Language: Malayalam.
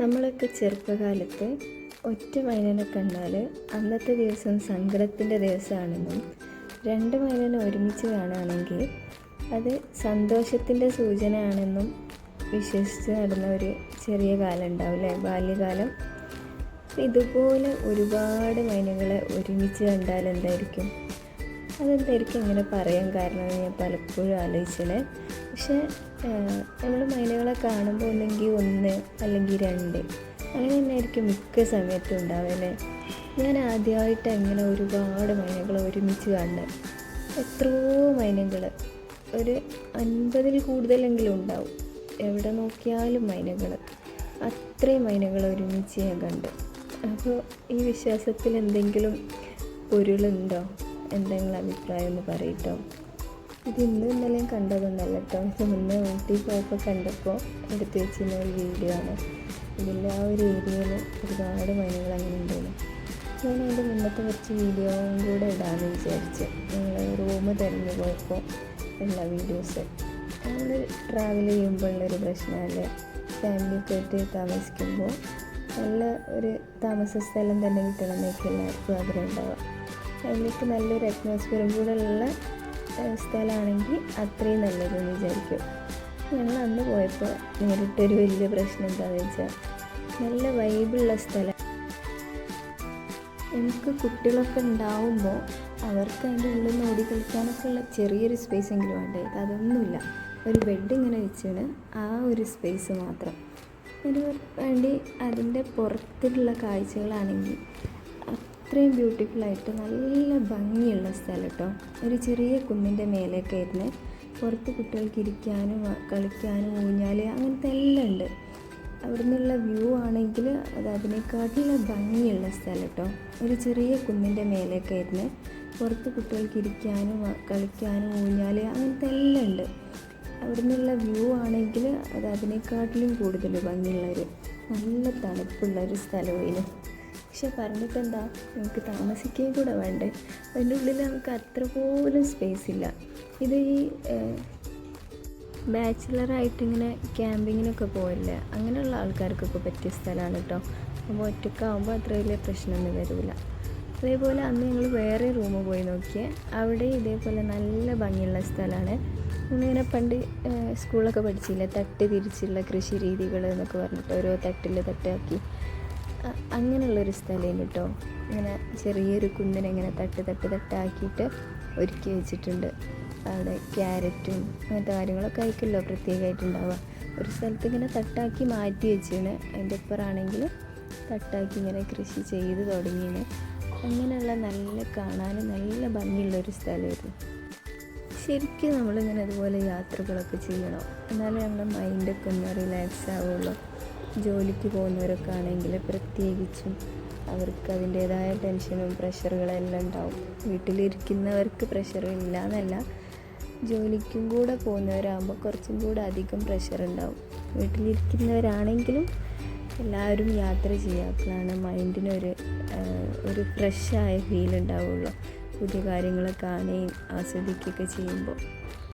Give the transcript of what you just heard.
നമ്മളൊക്കെ ചെറുപ്പകാലത്ത് ഒറ്റ മൈനനെ കണ്ടാൽ അന്നത്തെ ദിവസം സങ്കടത്തിന്റെ ദിവസമാണെന്നും രണ്ട് മൈനനെ ഒരുമിച്ച് കാണുകയാണെങ്കിൽ അത് സന്തോഷത്തിന്റെ സൂചനയാണെന്നും വിശ്വസിച്ച് നടന്ന ഒരു ചെറിയ കാലം ഉണ്ടാവില്ലേ ബാല്യകാലം. ഇതുപോലെ ഒരുപാട് മൈനകളെ ഒരുമിച്ച് കണ്ടാൽ എന്തായിരിക്കും? അതെന്തായിരിക്കും ഇങ്ങനെ പറയാൻ കാരണം ഞാൻ പലപ്പോഴും ആലോചിച്ചത്. പക്ഷേ നമ്മൾ മൈനകളെ കാണുമ്പോൾ ഒന്നെങ്കിൽ ഒന്ന് അല്ലെങ്കിൽ രണ്ട്. അങ്ങനെ തന്നെയായിരിക്കും മിക്ക സമയത്തും ഉണ്ടാവല്ലേ ഞാൻ ആദ്യമായിട്ട് അങ്ങനെ ഒരുപാട് മൈനകൾ ഒരുമിച്ച് കാണുന്നത് എത്രയോ മൈനകൾ ഒരു അൻപതിൽ കൂടുതലെങ്കിലും ഉണ്ടാവും. എവിടെ നോക്കിയാലും മൈനകൾ അത്രയും മൈനകൾ ഒരുമിച്ച് ഞാൻ കണ്ടു. അപ്പോൾ ഈ വിശ്വാസത്തിൽ എന്തെങ്കിലും പൊരുളുണ്ടോ? എന്തെങ്കിലും അഭിപ്രായം ഒന്ന് പറയട്ടോ. ഇത് ഇന്നും ഇന്നലെയും കണ്ടതൊന്നല്ല കേട്ടോ. ഇത് മുന്നേ ഊട്ടി പോയപ്പോൾ കണ്ടപ്പോൾ എടുത്ത് വെച്ചിരുന്ന ഒരു വീഡിയോ ആണ്. ഇതിന്റെ ആ ഒരു ഏരിയയിൽ ഒരുപാട് മൈനുകൾ അങ്ങനെ ഉണ്ടായിരുന്നു ഞാൻ അതിന്റെ മുന്നത്തെ കുറച്ച് വീഡിയോയും കൂടെ ഇടാമെന്ന് വിചാരിച്ച്. ഞങ്ങൾ റൂം തിരഞ്ഞു പോയപ്പോൾ ഉള്ള വീഡിയോസ് നമ്മൾ ട്രാവൽ ചെയ്യുമ്പോൾ ഉള്ളൊരു പ്രശ്നമല്ലേ ഫാമിലിയൊക്കെ ആയിട്ട് താമസിക്കുമ്പോൾ നല്ല ഒരു താമസ സ്ഥലം തന്നെ കിട്ടണം എന്നൊക്കെ എല്ലാവർക്കും ആഗ്രഹം ഉണ്ടാവുക അതിലേക്ക് നല്ലൊരു അറ്റ്മോസ്ഫിയറും കൂടെ ഉള്ള സ്ഥലമാണെങ്കിൽ അത്രയും നല്ലതെന്ന് വിചാരിക്കും. ഞങ്ങൾ അന്ന് പോയപ്പോൾ നേരിട്ടൊരു വലിയ പ്രശ്നം എന്താണെന്ന് വെച്ചാൽ നല്ല വൈബുള്ള സ്ഥലം. എനിക്ക് കുട്ടികളൊക്കെ ഉണ്ടാവുമ്പോൾ അവർക്ക് അതിന്റെ ഉള്ളിൽ നിന്ന് ഓടി കളിക്കാനൊക്കെ ഉള്ള ചെറിയൊരു സ്പേസ് എങ്കിലും വേണ്ടേ? അതൊന്നുമില്ല. ഒരു ബെഡ് ഇങ്ങനെ വെച്ചാണ് ആ ഒരു സ്പേസ് മാത്രം. ഒരു വേണ്ടി അതിന്റെ പുറത്തുള്ള കാഴ്ചകളാണെങ്കിൽ അത്രയും ബ്യൂട്ടിഫുള്ളായിട്ട് നല്ല ഭംഗിയുള്ള സ്ഥലം കേട്ടോ ഒരു ചെറിയ കുന്നിന്റെ മേലെയൊക്കെ ആയിരുന്നു. പുറത്ത് കുട്ടികൾക്ക് ഇരിക്കാനും കളിക്കാനും ഊഞ്ഞാൽ അങ്ങനത്തെ എല്ലാം ഉണ്ട്. അവിടെ നിന്നുള്ള വ്യൂ ആണെങ്കിൽ അത് അതിനെക്കാട്ടിലും ഭംഗിയുള്ള സ്ഥലം കേട്ടോ ഒരു ചെറിയ കുന്നിന്റെ മേലെയൊക്കെ ആയിരുന്നു. പുറത്ത് കുട്ടികൾക്ക് ഇരിക്കാനും കളിക്കാനും ഊഞ്ഞാൽ അങ്ങനത്തെ എല്ലാം ഉണ്ട്. അവിടെ നിന്നുള്ള വ്യൂ ആണെങ്കിൽ അത് അതിനെക്കാട്ടിലും കൂടുതൽ ഭംഗിയുള്ളൊരു നല്ല തണുപ്പുള്ള ഒരു സ്ഥലമായിരുന്നു. പക്ഷെ പറഞ്ഞിട്ട് എന്താ നമുക്ക് താമസിക്കുകയും കൂടെ വേണ്ടേ? അതിന്റെ ഉള്ളിൽ നമുക്ക് അത്ര പോലും സ്പേസ് ഇല്ല. ഇത് ഈ ബാച്ചിലറായിട്ട് ഇങ്ങനെ ക്യാമ്പിങ്ങിനൊക്കെ പോയില്ലേ അങ്ങനെയുള്ള ആൾക്കാർക്കൊക്കെ പറ്റിയ സ്ഥലമാണ് കേട്ടോ അപ്പോൾ ഒറ്റക്കാവുമ്പോൾ അത്ര വലിയ പ്രശ്നമൊന്നും വരില്ല അതേപോലെ അന്ന് ഞങ്ങൾ വേറെ റൂം പോയി നോക്കിയേ. അവിടെ ഇതേപോലെ നല്ല ഭംഗിയുള്ള സ്ഥലമാണ്. നമ്മളിങ്ങനെ പണ്ട് സ്കൂളൊക്കെ പഠിച്ചില്ല? തട്ട് തിരിച്ചുള്ള കൃഷി രീതികൾ എന്നൊക്കെ പറഞ്ഞിട്ട് ഓരോ തട്ടിൽ തട്ടാക്കി അങ്ങനെയുള്ളൊരു സ്ഥലമാണ് കേട്ടോ ഇങ്ങനെ ചെറിയൊരു കുന്നിനെ ഇങ്ങനെ തട്ട് തട്ട് തട്ടാക്കിയിട്ട് ഒരുക്കി വെച്ചിട്ടുണ്ട്. അവിടെ ക്യാരറ്റും അങ്ങനത്തെ കാര്യങ്ങളൊക്കെ ആയിരിക്കുമല്ലോ പ്രത്യേകമായിട്ടുണ്ടാവുക. ഒരു സ്ഥലത്ത് ഇങ്ങനെ തട്ടാക്കി മാറ്റി വെച്ചാണ് അതിന്റെ ഇപ്പുറാണെങ്കിൽ തട്ടാക്കി ഇങ്ങനെ കൃഷി ചെയ്ത് തുടങ്ങിയാണ് അങ്ങനെയുള്ള നല്ല കാണാൻ നല്ല ഭംഗിയുള്ളൊരു സ്ഥലമായിരുന്നു. ശരിക്കും നമ്മളിങ്ങനെ അതുപോലെ യാത്രകളൊക്കെ ചെയ്യണം. എന്നാലേ നമ്മുടെ മൈൻഡൊക്കെ ഒന്ന് റിലാക്സ് ആവുള്ളൂ. ജോലിക്ക് പോകുന്നവരൊക്കെ ആണെങ്കിൽ പ്രത്യേകിച്ചും അവർക്ക് അതിന്റേതായ ടെൻഷനും പ്രഷറുകളെല്ലാം ഉണ്ടാവും. വീട്ടിലിരിക്കുന്നവർക്ക് പ്രഷർ ഇല്ല എന്നല്ല ജോലിക്കും കൂടെ പോകുന്നവരാകുമ്പോൾ കുറച്ചും കൂടെ അധികം പ്രഷർ ഉണ്ടാവും. വീട്ടിലിരിക്കുന്നവരാണെങ്കിലും എല്ലാവരും യാത്ര ചെയ്യാത്തതാണ് മൈൻഡിനൊരു ഒരു ഫ്രഷായ ഫീൽ ഉണ്ടാവുള്ളൂ. പുതിയ കാര്യങ്ങളൊക്കെ കാണുകയും ആസ്വദിക്കുകയൊക്കെ ചെയ്യുമ്പോൾ.